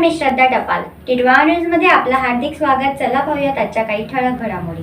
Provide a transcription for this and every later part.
मी श्रद्धा टपाल. टिडवा न्यूजमध्ये आपलं हार्दिक स्वागत. चला पाहूयात आजच्या काही ठळक घडामोडी.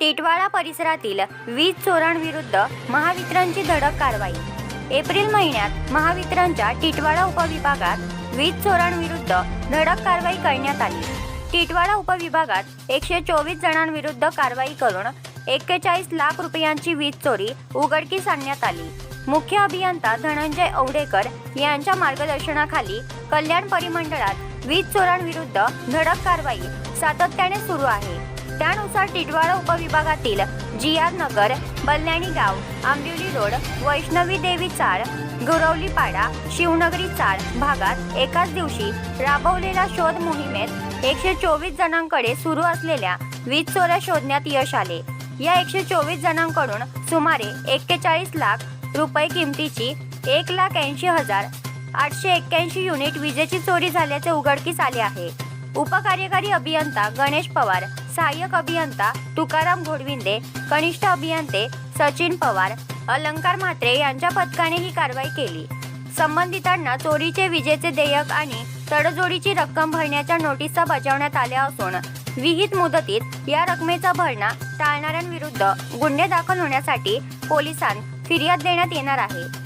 Titwala परिसरातील वीज चोरांविरुद्ध महावितरणची धडक कारवाई. एप्रिल महिन्यात महावितरणच्या टिटवाळा उपविभागात वीज चोरांविरुद्ध धडक कारवाई करण्यात आली. टिटवाळा उपविभागात एकशे चोवीस जणांविरुद्ध कारवाई करून एक्केचाळीस लाख रुपयांची वीज चोरी उघडकीस आणण्यात आली. मुख्य अभियंता धनंजय औडेकर यांच्या मार्गदर्शनाखाली कल्याण परिमंडळात वीज चोरांविरुद्ध धडक कारवाई सातत्याने सुरू आहे. त्यानुसार टिटवाळा उपविभागातील जी आर नगर बल्याणी गाव आंबिवली रोड वैष्णवी देवी चाळ गुरवली पाडा शिवनगरी चाळ भागात एकाच दिवशी राबवलेल्या शोध मोहिमेत एकशे चोवीस जणांकडे सुरू असलेल्या वीज चोऱ्या शोधण्यात यश आले. या एकशे चोवीस जणांकडून सुमारे एक्केचाळीस लाख रुपये किमतीची एक लाख ऐंशी हजार आठशे एक्क्याऐंशी युनिट विजेची चोरी झाल्याचे उघडकीस आले आहे. उपकार्यकारी अभियंता गणेश पवार सहाय्यक अभियंता तुकाराम घोडविंदे कनिष्ठ अभियंते सचिन पवार अलंकार म्हात्रे यांच्या पथकाने ही कारवाई केली. संबंधितांना चोरीचे विजेचे देयक आणि तडजोडीची रक्कम भरण्याच्या नोटीसा बजावण्यात आल्या असून विहित मुदतीत या रकमेचा भरणा टाळणाऱ्यांविरुद्ध गुन्हे दाखल होण्यासाठी पोलिसांत फिर्याद देण्यात येणार आहे.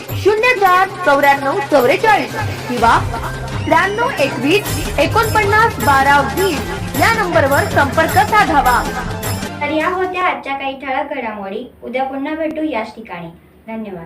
शून्य चार चौऱ्याण्णव चौवेचाळीस किंवा त्र्याण्णव एकवीस एकोणपन्नास बारा वीस या नंबरवर संपर्क साधावा. तर या होत्या आजच्या काही ठळक घडामोडी. उद्या पुन्हा भेटू याच ठिकाणी. धन्यवाद.